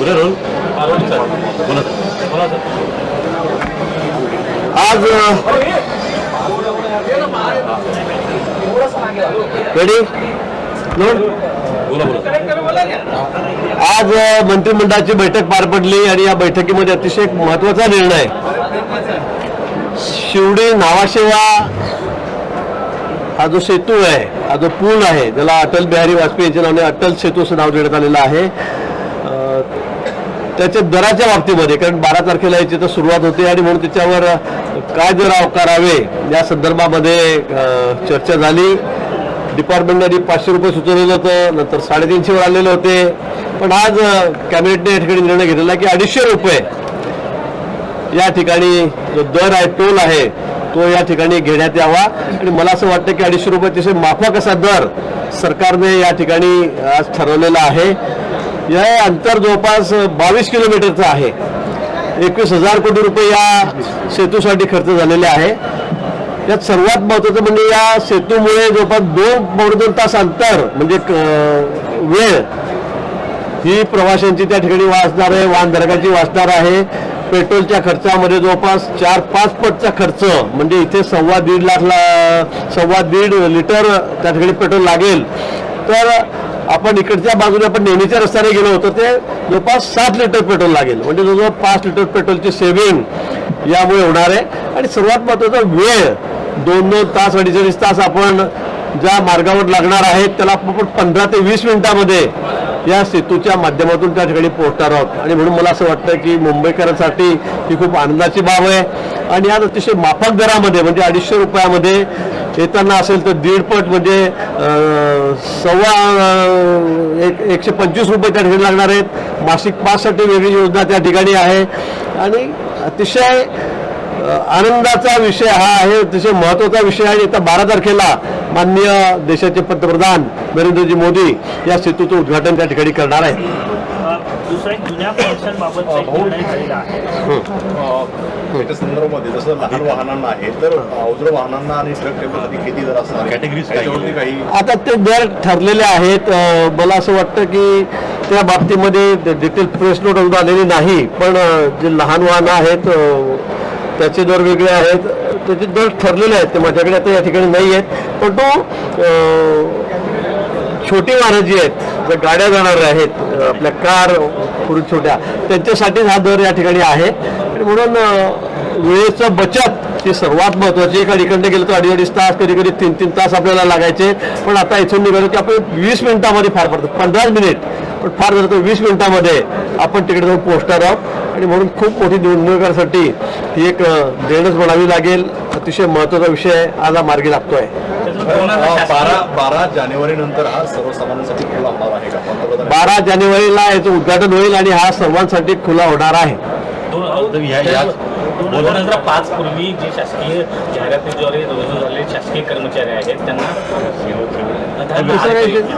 पुढे रोल आज रेडी आज मंत्रिमंडळाची बैठक पार पडली आणि या बैठकीमध्ये अतिशय एक महत्त्वाचा निर्णय. शिवडी नावाशेवा हा जो सेतू आहे हा जो पूल आहे ज्याला अटल बिहारी वाजपेयी यांच्या नावाने अटल सेतू असं नाव देण्यात आलेलं आहे. त्याच्या दराच्या बाबतीमध्ये कारण बारा तारखेला याची तर सुरुवात होते आणि म्हणून त्याच्यावर काय दर करावे या संदर्भामध्ये चर्चा झाली. डिपार्टमेंटने आधी पाचशे रुपये सुचवलेलं होतं नंतर साडेतीनशेवर आलेले होते. पण आज कॅबिनेटने या ठिकाणी निर्णय घेतलेला की अडीचशे रुपये या ठिकाणी जो दर आहे टोल आहे तो या ठिकाणी घेण्यात यावा. आणि मला असं वाटतं की अडीचशे रुपये तसे माफा कसा दर सरकारने या ठिकाणी आज ठरवलेला आहे. या अंतर जवळपास बावीस किलोमीटरचं आहे. एकवीस हजार कोटी रुपये या सेतूसाठी खर्च झालेले आहे. यात सर्वात महत्त्वाचं म्हणजे या सेतूमुळे जवळपास दोन पावणे दोन तास अंतर म्हणजे वेळ ही प्रवाशांची त्या ठिकाणी वाचणार आहे वाहनधारकांची वाचणार आहे. पेट्रोलच्या खर्चामध्ये जवळपास चार पाच पटचा खर्च म्हणजे इथे सव्वा दीड लाख ला सव्वा दीड लिटर त्या ठिकाणी पेट्रोल लागेल. तर आपण इकडच्या बाजूने आपण नेहमीच्या रस्त्याने गेलो होतो ते जवळपास सात लिटर पेट्रोल लागेल. म्हणजे जवळजवळ पाच लिटर पेट्रोलची सेव्हिंग यामुळे होणार आहे. आणि सर्वात महत्त्वाचा वेळ दोन दोन तास अडीच अडीच तास आपण ज्या मार्गावर लागणार आहेत त्याला आपण पंधरा ते वीस मिनिटामध्ये या सेतूच्या माध्यमातून त्या ठिकाणी पोहोचणार आहोत. आणि म्हणून मला असं वाटतं की मुंबईकरांसाठी ही खूप आनंदाची बाब आहे. आणि आज अतिशय माफक दरामध्ये म्हणजे अडीचशे रुपयामध्ये येताना असेल तर दीडपट म्हणजे सव्वा एक एकशे पंचवीस रुपये त्या ठिकाणी लागणार आहेत. मासिक पाससाठी वेगळी योजना त्या ठिकाणी आहे. आणि अतिशय आनंदाचा विषय हा आहे अतिशय महत्त्वाचा विषय आहे. येत्या बारा तारखेला माननीय देशाचे पंतप्रधान नरेंद्रजी मोदी या सेतूचं उद्घाटन त्या ठिकाणी करणार आहेत. दुसरा एक जुन्या निर्णय झालेला आहे. त्याच्या संदर्भामध्ये जसं लहान वाहनांना आहे तर अवजड वाहनांना आणि ट्रक किती दर असणार? काही आता ते दर ठरलेले आहेत. मला असं वाटतं की त्या बाबतीमध्ये डिटेल प्रेस नोट अजून आलेली नाही पण जे लहान वाहनं आहेत त्याचे दर वेगळे आहेत. त्याचे दर ठरलेले आहेत ते माझ्याकडे आता या ठिकाणी नाही आहेत. पण तो छोटी वाहनं जी आहेत ज्या गाड्या जाणाऱ्या आहेत आपल्या कार पुरुष छोट्या त्यांच्यासाठीच हा दर या ठिकाणी आहे. आणि म्हणून वेळेचा बचत ही सर्वात महत्वाची एका ठिकाणी गेलं तर अडीच अडीच तास कधी कधी तीन तीन तास आपल्याला लागायचे. पण आता इथून निघालो की आपण वीस मिनिटामध्ये फार पडतो. पंधरा मिनिट पण फार झालं तर वीस मिनिटामध्ये आपण तिकडे जाऊन पोहोचणार आहोत. आणि म्हणून खूप मोठी निवडणुकांसाठी ही एक देणच म्हणावी लागेल. अतिशय महत्त्वाचा विषय आज हा मार्गी लागतो आहे बारा बारा जानेवारी नंतर हा सर्वसामान्यांसाठी खुला होणार आहे का पंतप्रधान बारा जानेवारीला याचं उद्घाटन होईल आणि हा सर्वांसाठी खुला होणार आहे. तर या या दोन हजार पाच पूर्वी जे शासकीय जाहिरातीद्वारे रुजू झालेले शासकीय कर्मचारी आहेत त्यांना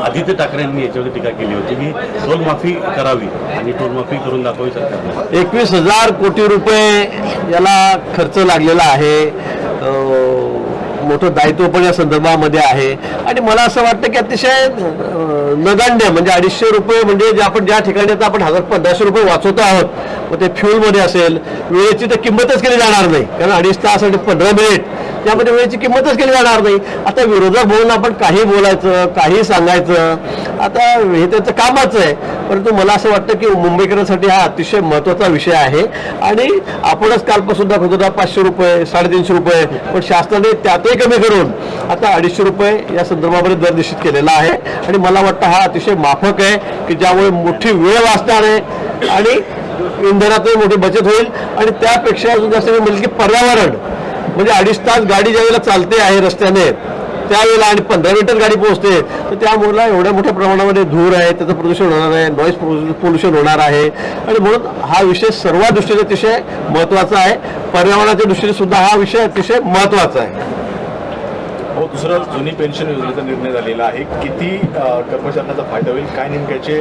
आदित्य ठाकरेंनी याच्यावरती टीका केली होती की टोल माफी करावी आणि टोल माफी करून दाखवावी सरकारने. एकवीस हजार कोटी रुपये याला खर्च लागलेला आहे. मोठं दायित्व पण या संदर्भामध्ये आहे. आणि मला असं वाटतं की अतिशय अं, नगण्य म्हणजे अडीचशे रुपये म्हणजे जे आपण ज्या ठिकाणी आता आपण हजार पंधराशे रुपये वाचवतो आहोत मग ते फ्युलमध्ये असेल वेळेची तर किंमतच केली जाणार नाही. कारण अडीच तास आणि पंधरा मिनिट त्यामध्ये वेळेची किंमतच केली जाणार नाही. आता विरोधक म्हणून आपण काही बोलायचं काही सांगायचं. आता हे त्याचं कामच आहे. परंतु मला असं वाटतं की मुंबईकरांसाठी हा अतिशय महत्त्वाचा विषय आहे. आणि आपणच कालपासून दाखवतो होता पाचशे रुपये साडेतीनशे रुपये पण शासनाने त्यातही कमी करून आता अडीचशे रुपये या संदर्भामध्ये दर निश्चित केलेला आहे. आणि मला वाटतं हा अतिशय माफक आहे की ज्यामुळे मोठी वेळ वाचणार आहे आणि इंधनातही मोठी बचत होईल. आणि त्यापेक्षा अजून जास्त मी म्हणेल की पर्यावरण. म्हणजे अडीच तास गाडी ज्यावेळेला चालते आहे रस्त्याने त्यावेळेला आणि पंधरा मिनिटात गाडी पोहोचते. तर त्यामुळे एवढ्या मोठ्या प्रमाणामध्ये धूर आहे त्याचं प्रदूषण होणार आहे नॉईज पोल्युशन होणार आहे. आणि म्हणून हा विषय सर्व दृष्टीने अतिशय महत्त्वाचा आहे. पर्यावरणाच्या दृष्टीने सुद्धा हा विषय अतिशय महत्त्वाचा आहे. हो दुसरं जुनी पेन्शन योजनेचा निर्णय झालेला आहे. किती कर्मचाऱ्यांचा फायदा होईल? काय नेमक्याचे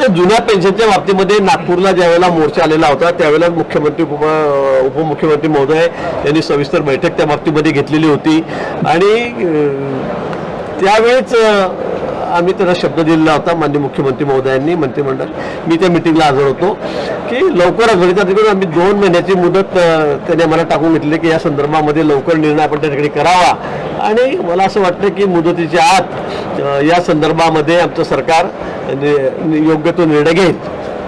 तर जुन्या पेन्शनच्या बाबतीमध्ये नागपूरला ज्यावेळेला मोर्चा आलेला होता त्यावेळेला मुख्यमंत्री उपमुख्यमंत्री महोदय यांनी सविस्तर बैठक त्या बाबतीमध्ये घेतलेली होती. आणि त्यावेळेच आम्ही त्यांना शब्द दिलेला होता माननीय मुख्यमंत्री महोदयांनी मंत्रिमंडळ. मी त्या मिटिंगला हजर होतो की लवकरच म्हणजे ठिकाणी आम्ही दोन महिन्याची मुदत त्याने मला टाकून घेतली की या संदर्भामध्ये लवकर निर्णय आपण त्या ठिकाणी करावा. आणि मला असं वाटतं की मुदतीच्या आत या संदर्भामध्ये आमचं सरकार योग्य तो निर्णय घेईल.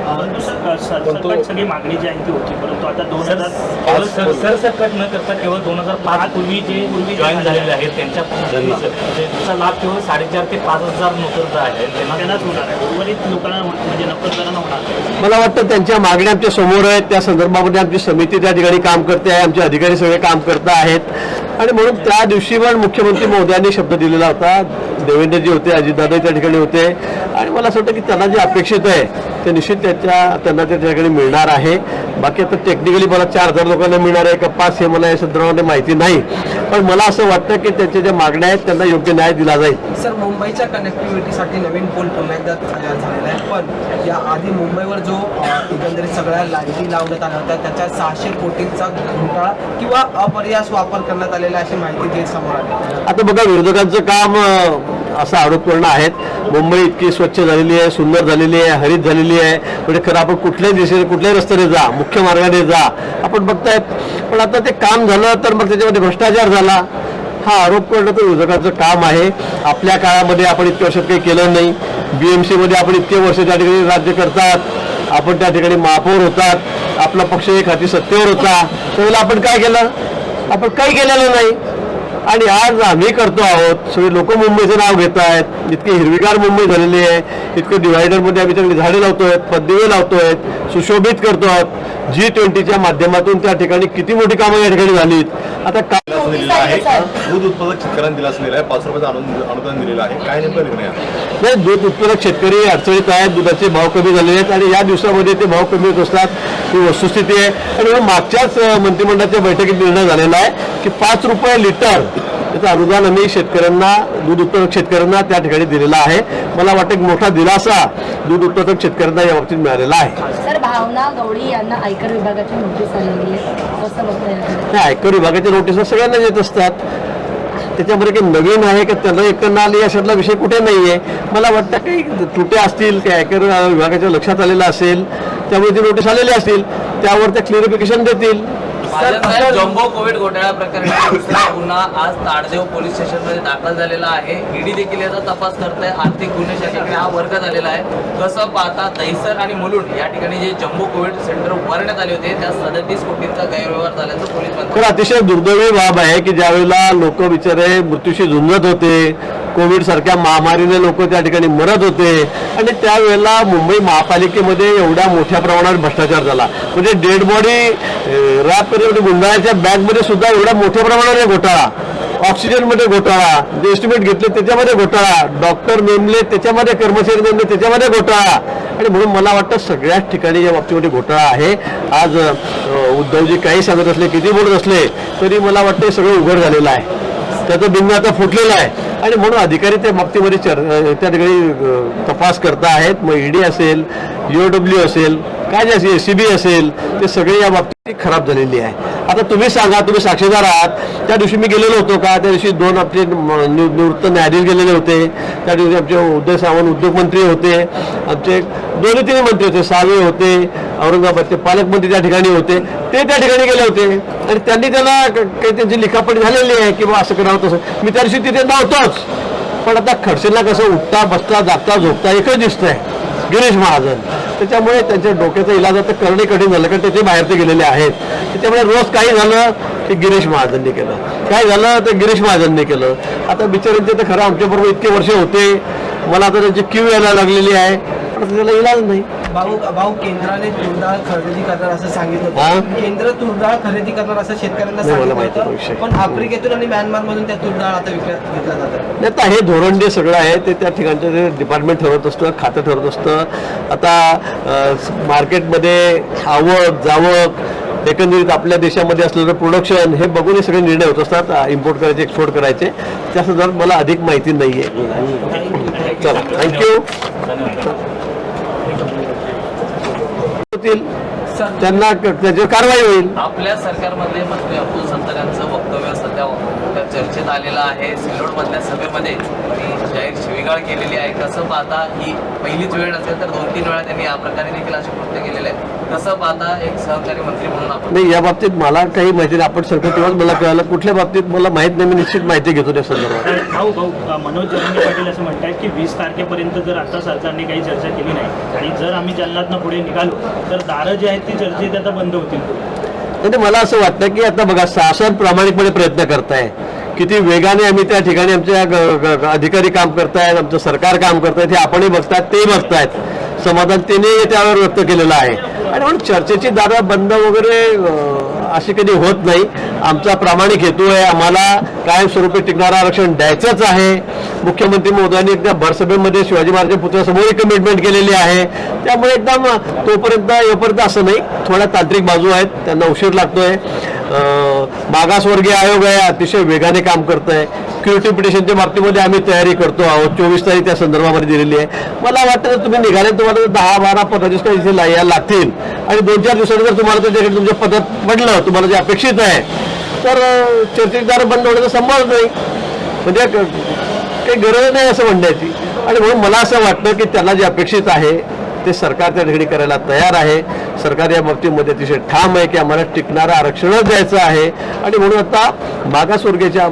परंतु सगळी मागणी जी आहे ती होती परंतु आता दोन सर हजार सरसकट न करता केवळ दोन हजार पाच पूर्वी जे पूर्वी जॉईन झालेले आहेत त्यांच्या त्याचा लाभ केवळ साडेचार ते पाच हजार नोकर जे आहेत. त्यांना त्यांनाच होणार आहे. उर्वरित लोकांना म्हणजे नोकरदारांना होणार नाही. मला वाटतं त्यांच्या मागण्या आमच्यासमोर आहेत. त्या संदर्भामध्ये आमची समिती त्या ठिकाणी काम करते आहे. आमचे अधिकारी सगळे काम करत आहेत. आणि म्हणून त्या दिवशी पण मुख्यमंत्री महोदयांनी शब्द दिलेला होता. देवेंद्रजी होते अजितदादा त्या ठिकाणी होते. आणि मला असं वाटतं की त्यांना जे अपेक्षित आहे ते निश्चित त्याच्या त्यांना त्या ठिकाणी मिळणार आहे. बाकी आता टेक्निकली मला चार हजार लोकांना मिळणार आहे का पाच हे मला या संदर्भामध्ये माहिती नाही. पण मला असं वाटतं की त्यांच्या ज्या मागण्या आहेत त्यांना योग्य न्याय दिला जाईल. सर मुंबईच्या कनेक्टिव्हिटीसाठी नवीन पूल पुन्हा एकदा तयार झालेला आहे पण या आधी मुंबईवर जो एकंदरीत सगळ्या लाईटी लावण्यात आल्या होत्या त्याच्या सहाशे कोटींचा घोटाळा किंवा अपर्यास वापर करण्यात झालेला अशी माहिती जे समोर आली. आता बघा विरोधकांचं काम असं असा आरोप करणं आहेत. मुंबई इतकी स्वच्छ झालेली आहे सुंदर झालेली आहे हरित झालेली आहे. म्हणजे खरं आपण कुठल्याही दिशेने कुठल्याही रस्त्याने जा मुख्य मार्गाने जा आपण बघतायत. पण आता ते काम झालं तर मग त्याच्यामध्ये भ्रष्टाचार झाला. हा आरोप करणं तर विरोधकांचं काम आहे. आपल्या काळामध्ये आपण इतक्या वर्षात काही केलं नाही. बीएमसी मध्ये आपण इतके वर्ष त्या ठिकाणी राज्य करतात. आपण त्या ठिकाणी महापौर होतात. आपला पक्ष एक हाती सत्तेवर होता. त्यावेळेला आपण काय केलं? आपण काही केलेलं नाही. आणि आज आम्ही करतो आहोत. सगळे लोक मुंबईचं नाव घेत आहेत. इतकी हिरवीगार मुंबई झालेली आहे. इतकं डिव्हायडरमध्ये आम्ही चांगली झाडे लावतोय पद्दिवे लावतोय सुशोभित करतो आहोत जी ट्वेंटीच्या माध्यमातून त्या ठिकाणी किती मोठी कामं या ठिकाणी झालीत. आता दिलासा दिलेला आहे? दूध उत्पादक शेतकऱ्यांना दिलासा दिलेला आहे. पाच रुपयाचं अनुदान अनुदान दिलेलं आहे. काय नेमका निर्णय आहे? नाही दूध उत्पादक शेतकरी अडचणीत आहेत. दुधाचे भाव कमी झालेले आहेत आणि या दिवसामध्ये ते भाव कमी होत असतात. ही वस्तुस्थिती आहे. आणि म्हणून मागच्याच अं, मंत्रिमंडळाच्या बैठकीत निर्णय झालेला आहे की पाच रुपये लिटर त्याचं अनुदान आम्ही शेतकऱ्यांना दूध उत्पादक शेतकऱ्यांना त्या ठिकाणी दिलेला आहे. मला वाटतं की मोठा दिलासा दूध उत्पादक शेतकऱ्यांना या बाबतीत मिळालेला आहे. सर भावना गवळी यांना आयकर विभागाची नोटीस आलेली आहे. कसं बघता येईल नाही आयकर विभागाच्या नोटीस सगळ्यांना येत असतात. त्याच्यामध्ये काही नवीन आहे का? त्यांना एकट्यांना आली अशातला विषय कुठे नाही आहे मला वाटतं काही त्रुटी असतील काही आयकर विभागाच्या लक्षात आलेलं असेल त्यामुळे ती नोटीस आलेली असतील त्यावर त्या क्लिअरिफिकेशन देतील. भाजपच्या जम्बो कोविड घोटाळा प्रकरणी दुसरा गुन्हा आज ताडदेव पोलीस स्टेशनमध्ये दाखल झालेला आहे. ईडी देखील याचा तपास करत आहे आर्थिक गुन्हे शाखेकडे हा वर्ग झालेला आहे. कसं पाहता दहिसर आणि मुलुंड या ठिकाणी जे जम्बो कोविड सेंटर उभारण्यात आले होते त्या सदतीस कोटींचा गैरव्यवहार झाल्याचं पोलीस अतिशय दुर्दैवी बाब आहे की ज्यावेळेला लोक बिचारे मृत्यूशी झुंजत होते कोविड सारख्या महामारीने लोक त्या ठिकाणी मरत होते. आणि त्यावेळेला मुंबई महापालिकेमध्ये एवढ्या मोठ्या प्रमाणात भ्रष्टाचार झाला. म्हणजे डेड बॉडी रॅप करून गुंडाळ्याच्या बॅगमध्ये सुद्धा एवढ्या मोठ्या प्रमाणात घोटाळा. ऑक्सिजनमध्ये घोटाळा. जे एस्टिमेट घेतले त्याच्यामध्ये घोटाळा. डॉक्टर नेमले त्याच्यामध्ये कर्मचारी नेमले त्याच्यामध्ये घोटाळा. आणि म्हणून मला वाटतं सगळ्याच ठिकाणी या बाबतीमध्ये घोटाळा आहे. आज उद्धवजी काही सांगत असले किती बोलत असले तरी मला वाटतं सगळं उघड झालेलं आहे. त्याचं बिंग आता फुटलेलं आहे. आणि म्हणून अधिकारी त्या बाबतीमध्ये चर त्या ठिकाणी तपास करता आहेत मग ईडी असेल डब्ल्यू असेल काय जे असेल सी बी असेल ते सगळे या बाबतीत खराब झालेली आहे. आता तुम्ही सांगा तुम्ही साक्षीदार आहात त्या दिवशी मी गेलेलो होतो का? त्या दिवशी दोन आपले निवृत्त न्यायाधीश गेलेले होते. त्या दिवशी आमचे उदय सावंत उद्योगमंत्री होते. आमचे दोन्ही तिन्ही मंत्री होते सावे होते औरंगाबादचे पालकमंत्री त्या ठिकाणी होते. ते त्या ठिकाणी गेले होते. आणि त्यांनी त्यांना काही त्यांची लिखापट झालेली आहे किंवा असं करावं तसं. मी त्या दिवशी तिथे नव्हतोच. पण आता खडसेला कसं उठता बसता जागता झोपता एकच दिसतंय. गिरीश महाजन त्याच्यामुळे त्यांच्या डोक्याचा इलाज आता करणे कठीण झालं कारण त्याचे बाहेर ते गेलेले आहेत. त्याच्यामुळे रोज काही झालं ते गिरीश महाजननी केलं. काय झालं तर गिरीश महाजननी केलं. आता बिचारांचे तर खरं आमच्याबरोबर इतके वर्ष होते. मला आता त्यांची क्यू यायला लागलेली आहे. पण त्याला इलाज नाही. भाऊ भाऊ केंद्राने तुरडाळ खरेदी करणार असं सांगितलं हा? होतं केंद्र तुरडाळ खरेदी करणार असं शेतकऱ्यांना सांगितलं पण आफ्रिकेतून आणि म्यानमारमधून त्या तुरडाळ आता विकत घेतल्या जातात. नाही आता हे धोरण जे सगळं आहे ते त्या ठिकाणचं जे डिपार्टमेंट ठरवत असतं खातं ठरवत असतं. आता मार्केटमध्ये आवक जावक एकंदरीत आपल्या देशामध्ये असलेलं प्रोडक्शन हे बघून हे सगळे निर्णय होत असतात इम्पोर्ट करायचे एक्सपोर्ट करायचे. त्या संदर्भात मला अधिक माहिती नाही आहे चला थँक्यू होतील त्यांना त्याची कारवाई होईल. आपल्या सरकारमधले मंत्री अब्दुल संतकांचं वक्तव्य सध्या चर्चेत आलेला आहे सिल्लोडमधल्या सभेमध्ये. त्यांनी जाहीर शिवीगाळ केलेली आहे. कसं पाहता ही पहिलीच वेळ नसेल तर दोन तीन वेळा त्यांनी या प्रकारे देखील असे कृत्य केलेले आहे कसं पाहता एक सहकारी मंत्री म्हणून आपण? नाही या बाबतीत मला काही माहिती नाही. आपण सरकार तेव्हाच मला कळालं. कुठल्या बाबतीत मला माहीत नाही. मी निश्चित माहिती घेतो त्या संदर्भात. भाऊ भाऊ मनोज जरांगे पाटील असं म्हणतात की वीस तारखेपर्यंत जर आता सरकारने काही चर्चा केली नाही आणि जर आम्ही जालन्यातनं पुढे निघालो तर दारं जी आहेत ती चर्चेत आता बंद होतील. म्हणजे मला असं वाटतं की आता बघा शासन प्रामाणिकपणे प्रयत्न करताय. किती वेगाने आम्ही त्या ठिकाणी आमच्या ग- अधिकारी काम करतायत आमचं सरकार काम करतायत हे आपणही बघतायत ते बघतायत. समाधान त्याने त्यावर व्यक्त केलेलं आहे. आणि म्हणून चर्चेची दादा बंद वगैरे अशी कधी होत नाही. आमचा प्रामाणिक हेतू आहे आम्हाला कायमस्वरूपी टिकणारं आरक्षण द्यायचंच आहे. मुख्यमंत्री महोदयांनी एकदा भरसभेमध्ये शिवाजी महाराज एक कमिटमेंट केलेली आहे. त्यामुळे एकदम तोपर्यंत येपर्यंत असं नाही. थोड्या तांत्रिक बाजू आहेत. त्यांना उशीर लागतोय. मागासवर्गीय आयोग आहे अतिशय वेगाने काम करत आहे क्युरिटी पिटिशनच्या बाबतीमध्ये आम्ही तयारी करतो आहोत. चोवीस तारीख त्या संदर्भामध्ये दिलेली आहे. मला वाटतं तुम्ही निघाले तुम्हाला दहा बारा पंधरा दिवस काही इथे यायला लागतील आणि दोन चार दिवसांनी जर तुम्हाला त्याच्याकडे तुमच्या पद्धत पडलं तुम्हाला जे अपेक्षित आहे तर चर्चेदार बंद होण्याचा संभव नाही. म्हणजे काही गरज नाही असं म्हणण्याची. आणि म्हणून मला असं वाटतं की त्याला जे अपेक्षित आहे ते सरकार त्या ठिकाणी करायला तयार आहे. सरकार या बाबतीमध्ये अतिशय ठाम आहे की आम्हाला टिकणारं आरक्षणच द्यायचं आहे. आणि म्हणून आता मागासवर्गीयच्या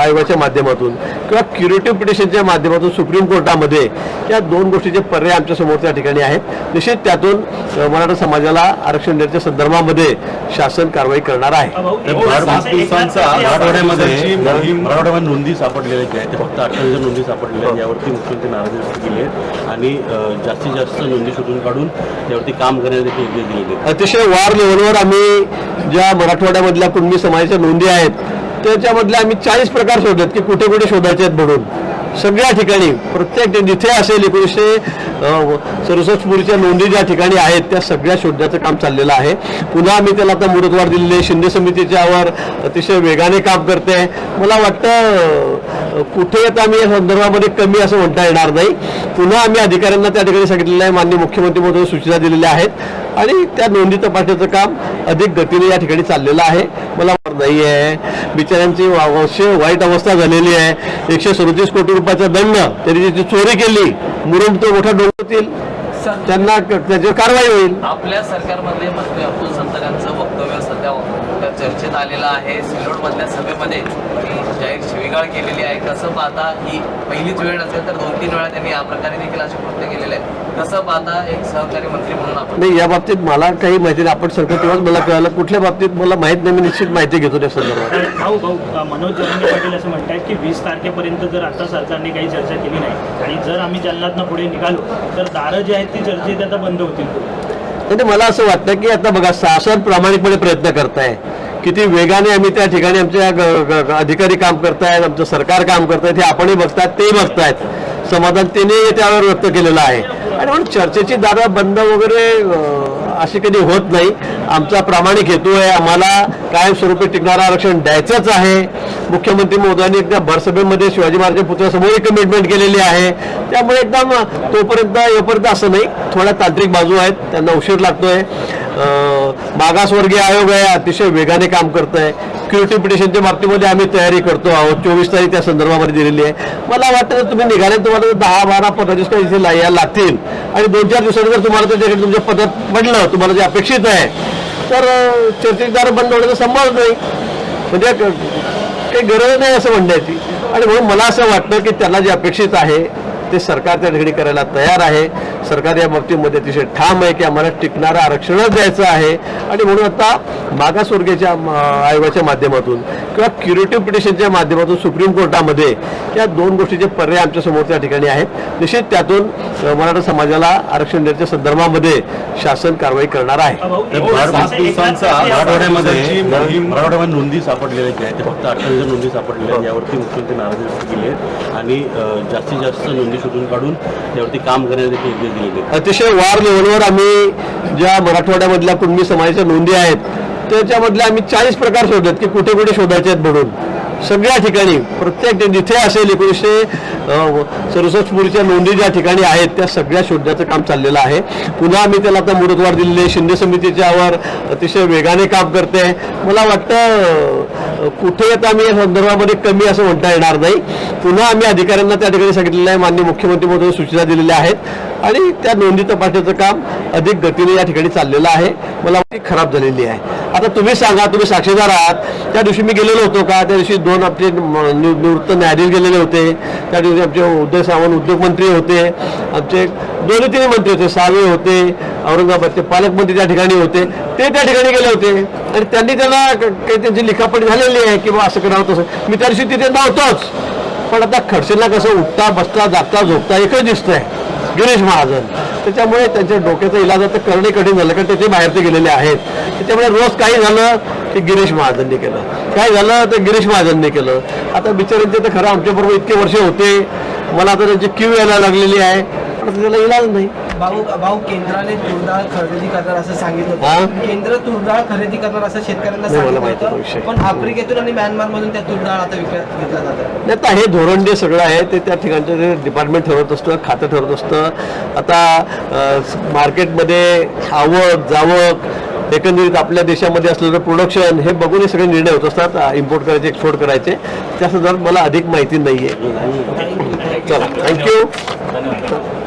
आयोगाच्या माध्यमातून किंवा क्युरेटिव्ह पिटिशनच्या माध्यमातून सुप्रीम कोर्टामध्ये या दोन गोष्टीचे पर्याय आमच्यासमोर त्या ठिकाणी आहेत. निश्चित त्यातून मराठा समाजाला आरक्षण देण्याच्या संदर्भामध्ये शासन कारवाई करणार आहे. मराठवाड्यामध्ये नोंदी सापडलेल्या ज्या आहेत ते फक्त अठ्ठावीस नोंदी सापडलेल्या आहेत यावरती मुख्यमंत्री नाराजी व्यक्त केली आहे आणि जास्तीत जास्त नोंदी शोधून काढून यावरती काम करण्याचे अतिशय वार लेवलवर आम्ही ज्या मराठवाड्यामधल्या कुणबी समाजाच्या नोंदी आहेत त्याच्यामधल्या आम्ही चाळीस प्रकार शोधलेत की कुठे कुठे शोधायचे आहेत म्हणून. सगळ्या ठिकाणी प्रत्येक जिथे असेल एकोणीसशे सरस्वतपूरच्या नोंदी ज्या ठिकाणी आहेत त्या सगळ्या शोधण्याचं काम चाललेलं आहे. पुन्हा आम्ही त्याला आता मुदतवाढ दिलेली आहे. शिंदे समितीच्यावर अतिशय वेगाने काम करते मला वाटतं कुठे आता आम्ही या संदर्भामध्ये कमी असं म्हणता येणार नाही. पुन्हा आम्ही अधिकाऱ्यांना त्या ठिकाणी सांगितलेलं आहे. मान्य मुख्यमंत्री महोदय सूचना दिलेल्या आहेत. आणि त्या नोंदी तपासण्याचं काम अधिक गतीने या ठिकाणी चाललेलं आहे. मला नाही आहे. बिचाऱ्यांची अवश्य वाईट अवस्था झालेली आहे. एकशे सदतीस कोटी रुपयाचा दंड त्यांनी जी चोरी केली. मुरुम तो मोठा डोंगरतील त्यांना त्याच्यावर कारवाई होईल. आपल्या सरकारमधले मंत्री अब्दुल सत्तारांचं वक्तव्य सध्या मोठ्या चर्चेत आलेलं आहे. सिल्लोडमधल्या सभेमध्ये जाहीर शिवीगाळ केलेली आहे. कसं पाहता ही पहिलीच वेळ नसेल तर दोन तीन वेळा त्यांनी या प्रकारे देखील असे कृत्य केलेले आहे. कसं पाहता एक सहकारी मंत्री म्हणून आपण? नाही या बाबतीत मला काही माहिती नाही. आपण सरकार तेव्हाच मला कळालं. कुठल्या बाबतीत मला माहीत नाही. मी निश्चित माहिती घेतो त्या संदर्भात. भाऊ मनोज जरांगे पाटील असं म्हणतात की वीस तारखेपर्यंत जर आता सरकारने काही चर्चा केली नाही आणि जर आम्ही जालन्यातनं पुढे निघालो तर दारं जी आहेत ती चर्चेत आता बंद होतील. म्हणजे मला असं वाटतं की आता बघा शासन प्रामाणिकपणे प्रयत्न करताय. किती वेगाने आम्ही त्या ठिकाणी आमच्या ग- ग- अधिकारी काम करतायत आमचं सरकार काम करतायत हे आपणही बघतायत ते बघतायत. समाधान त्याने त्यावर व्यक्त केलेलं आहे. आणि म्हणून चर्चेची दारं बंद वगैरे अशी कधी होत नाही. आमचा प्रामाणिक हेतू आहे. आम्हाला कायमस्वरूपी टिकणारं आरक्षण द्यायचंच आहे. मुख्यमंत्री मोदींनी एकदा भरसभेमध्ये शिवाजी महाराज पुतळ्यासमोरही कमिटमेंट केलेली आहे. त्यामुळे एकदम तोपर्यंत येपर्यंत असं नाही. थोड्या तांत्रिक बाजू आहेत. त्यांना उशीर लागतोय. मागासवर्गीय आयोग आहे. अतिशय वेगाने काम करत आहे क्युरिटी पिटिशनच्या बाबतीमध्ये आम्ही तयारी करतो आहोत. चोवीस तारीख त्या संदर्भामध्ये दिलेली आहे. मला वाटतं तुम्ही निघाले तुम्हाला दहा बारा पंधरा दिवस इथे ला- यायला लागतील आणि दोन चार दिवसांनी जर तुम्हाला त्याच्याकडे तुमच्या पद्धत पडलं तुम्हाला जे अपेक्षित आहे तर चर्चेदार बंद होण्याचा संभव नाही. म्हणजे काही गरज नाही असं म्हणण्याची. आणि म्हणून मला असं वाटतं की त्याला जे अपेक्षित आहे ते सरकार त्या ठिकाणी करायला तयार आहे. सरकार या बाबतीमध्ये अतिशय ठाम आहे की आम्हाला टिकणारं आरक्षणच द्यायचं आहे. आणि म्हणून आता मागासवर्गीयच्या आयोगाच्या माध्यमातून किंवा क्युरेटिव्ह पिटिशनच्या माध्यमातून सुप्रीम कोर्टामध्ये या दोन गोष्टीचे पर्याय आमच्यासमोर त्या ठिकाणी आहेत. निश्चित त्यातून मराठा समाजाला आरक्षण देण्याच्या संदर्भामध्ये शासन कारवाई करणार आहे. मराठवाड्यामध्ये नोंदी सापडलेल्या ज्या आहेत ते फक्त अठ्ठावीस नोंदी सापडलेल्या आहेत. यावरती मुख्यमंत्री नाराजी व्यक्त केली आहे. आणि जास्तीत जास्त नोंदी शोधून काढून यावरती काम करण्याचे देखील निर्देश अतिशय वार लेवलवर आम्ही ज्या मराठवाड्यामधल्या कुणबी समाजाच्या नोंदी आहेत त्याच्यामधल्या आम्ही चाळीस प्रकार शोधलेत की कुठे कुठे शोधायचे आहेत म्हणून. सगळ्या ठिकाणी प्रत्येक जिथे असेल एकोणीसशे सदुसष्ट पूर्वीच्या नोंदी ज्या ठिकाणी आहेत त्या सगळ्या शोधण्याचं काम चाललेलं आहे. पुन्हा आम्ही त्याला आता मुदतवाढ दिलेली आहे. शिंदे समितीच्यावर अतिशय वेगाने काम करते. मला वाटतं कुठे आता आम्ही या संदर्भामध्ये कमी असं म्हणता येणार नाही. पुन्हा आम्ही अधिकाऱ्यांना त्या ठिकाणी सांगितलेलं आहे. मान्य मुख्यमंत्री महोदय सूचना दिलेल्या आहेत. आणि त्या नोंदी तपासण्याचं काम अधिक गतीने या ठिकाणी चाललेलं आहे. मला ती खराब झालेली आहे. आता तुम्ही सांगा तुम्ही साक्षीदार आहात. त्या दिवशी मी गेलेलो होतो का? त्या दिवशी दोन आपले निवृत्त न्यायाधीश गेलेले होते. त्या दिवशी आमचे उदय सावंत उद्योगमंत्री होते. आमचे दोन्ही तीन मंत्री होते. सावे होते औरंगाबादचे पालकमंत्री त्या ठिकाणी होते. ते त्या ठिकाणी गेले होते. आणि त्यांनी त्यांना काही त्यांची लिखापट झालेली आहे किंवा असं करावं तसं. मी त्या दिवशी तिथे नव्हतोच. पण आता खडसेला कसं उठता बसता जागता झोपता एकच दिसतंय. गिरीश महाजन. त्याच्यामुळे त्यांच्या डोक्याचा इलाज आता करणे कठीण झालं कारण त्याचे बाहेरचे गेलेले आहेत. त्याच्यामुळे रोज काही झालं की गिरीश महाजनने केलं. काय झालं तर गिरीश महाजनने केलं. आता बिचारांचे तर खरं आमच्याबरोबर इतके वर्ष होते. मला आता त्यांची क्यू यायला लागलेली आहे. पण आता त्याला इलाज नाही. भाऊ भाऊ केंद्राने तुरडाळ खरेदी करणार असं सांगितलं हा? होतं केंद्र तुरडाळ खरेदी करणार असं शेतकऱ्यांना सांगितलं पण आफ्रिकेतून आणि म्यानमार मधून त्या तुरडाळ आता विकत घेतल्या जातात नाही आता हे धोरण जे सगळं आहे ते त्या ठिकाणचं जे डिपार्टमेंट ठरवत असतं खातं ठरवत असतं. आता मार्केटमध्ये आवक जावक एकंदरीत आपल्या देशामध्ये असलेलं प्रोडक्शन हे बघून हे सगळे निर्णय होत असतात इम्पोर्ट करायचे एक्सपोर्ट करायचे. त्या संदर्भात मला अधिक माहिती नाही आहे चला थँक्यू धन्यवाद.